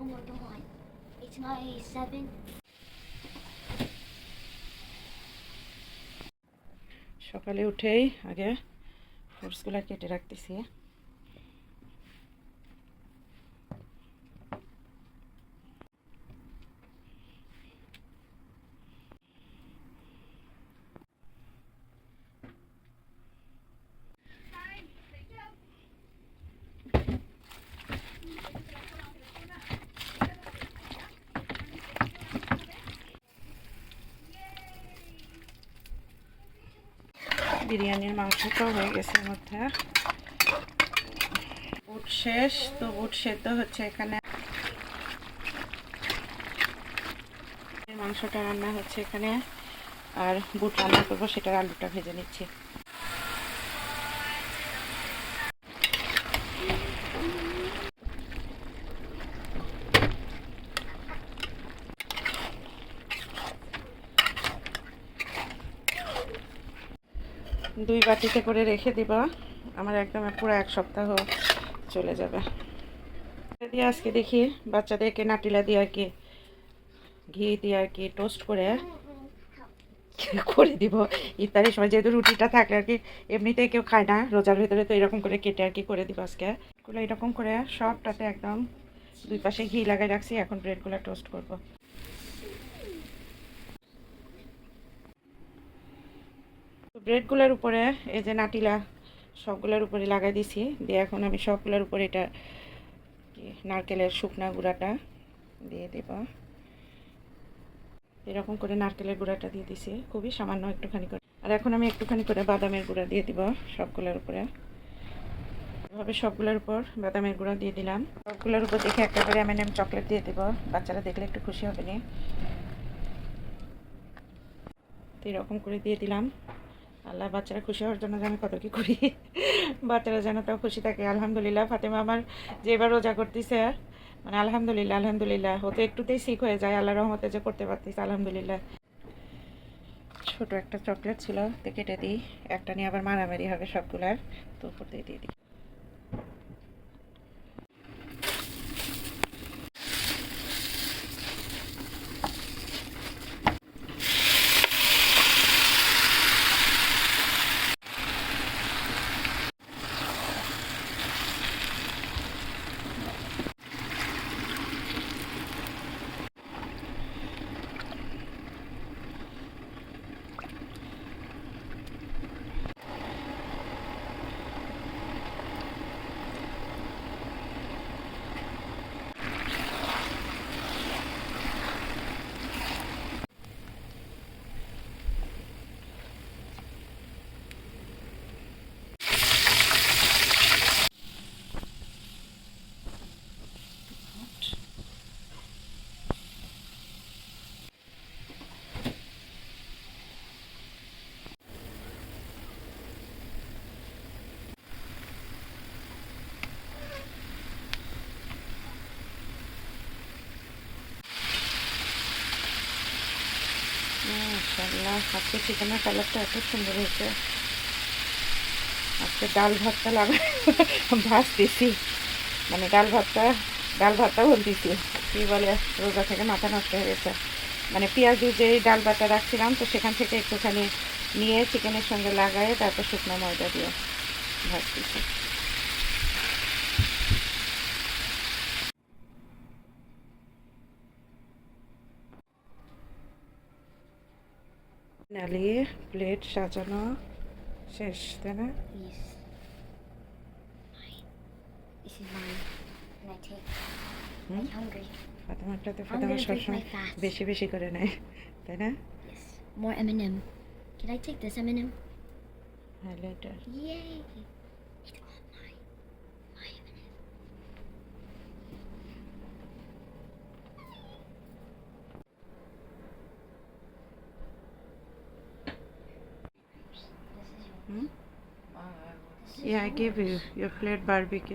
more, come on. It's my seven. সকালে উঠেই আগে ফ্রুটসগুলো কেটে রাখতেছি বিরিয়ানির মাংসটাও হয়ে গেছে মধ্যে। বুট শেষ, তো বুট সেদ্ধ হচ্ছে এখানে। মাংসটা রান্না হচ্ছে এখানে, আর বুট রান্না করব সেটার আলুটা ভেজে নিচ্ছি। দুই বাটিতে করে রেখে দিব। আমার একদম পুরো এক সপ্তাহ চলে যাবে। দিয়ে আজকে দেখি বাচ্চাদেরকে নাটিলা দিয়ে আর কি, ঘি দিয়ে আর কি টোস্ট করে করে দিব। ইফতারের সময় যেহেতু রুটিটা থাকলে আর কি, এমনিতে কেউ খায় না, রোজার ভেতরে তো এরকম করে কেটে আর কি করে দিব আজকে। এরকম করে সবটাতে একদম দুই পাশে ঘি লাগাই রাখছি, এখন ব্রেডগুলো টোস্ট করব। ব্রেডগুলোর উপরে, এই যে নাটিলা, সবগুলোর উপরে লাগাই দিছি। দিয়ে এখন আমি সবগুলোর উপরে এটা নারকেলের শুকনা গুঁড়াটা দিয়ে দেব। এরকম করে নারকেলের গুঁড়াটা দিয়ে দিছি, খুবই সামান্য একটুখানি করে। আর এখন আমি একটুখানি করে বাদামের গুঁড়া দিয়ে দিব সবগুলোর উপরে। এভাবে সবগুলোর উপর বাদামের গুঁড়া দিয়ে দিলাম। সবগুলোর উপর দেখে একটা করে আমি এম চকলেট দিয়ে দেবো। বাচ্চারা দেখলে একটু খুশি হবে নি। এরকম করে দিয়ে দিলাম। আল্লাহ বাচ্চারা খুশি হওয়ার জন্য যেন কত কি করি। বাচ্চারা যেন তাও খুশি থাকে। আলহামদুলিল্লাহ, ফাতেমা আমার যে এবার রোজা করতেছে মানে আলহামদুলিল্লাহ আলহামদুলিল্লাহ। হতে একটুতেই শিখ হয়ে যায় আল্লাহ রহমতে যে করতে পারতেছে, আলহামদুলিল্লাহ। ছোট একটা চকলেট ছিল, তো কেটে দিই। একটা নিয়ে আবার মারামারি হবে সবগুলার, তো উপর দিয়ে দিয়ে দিই। মাশাআল্লাহ আজকে চিকেনের কালারটা এত সুন্দর হয়েছে। আজকে ডাল ভাতটা লাগাই, ভাজতেছি। মানে ডাল ভাতটা ডাল ভাতটা বলতেছি কী বলে রোজা থেকে মাথা নষ্ট হয়ে গেছে। মানে পেঁয়াজ যে ডাল ভাতটা রাখছিলাম, তো সেখান থেকে একটুখানি নিয়ে চিকেনের সঙ্গে লাগাই তারপর শুকনো ময়দা দিয়ে ভাজতেছি। নালি প্লেট সাজানো শেষ তাই না. ফাতেমাটাতে ফাতেমা সবসময় বেশি বেশি করে নেয় তাই না More M&M. Can I take this M&M? Highlighter. Yay! Yeah, I gave you your plate barbecue.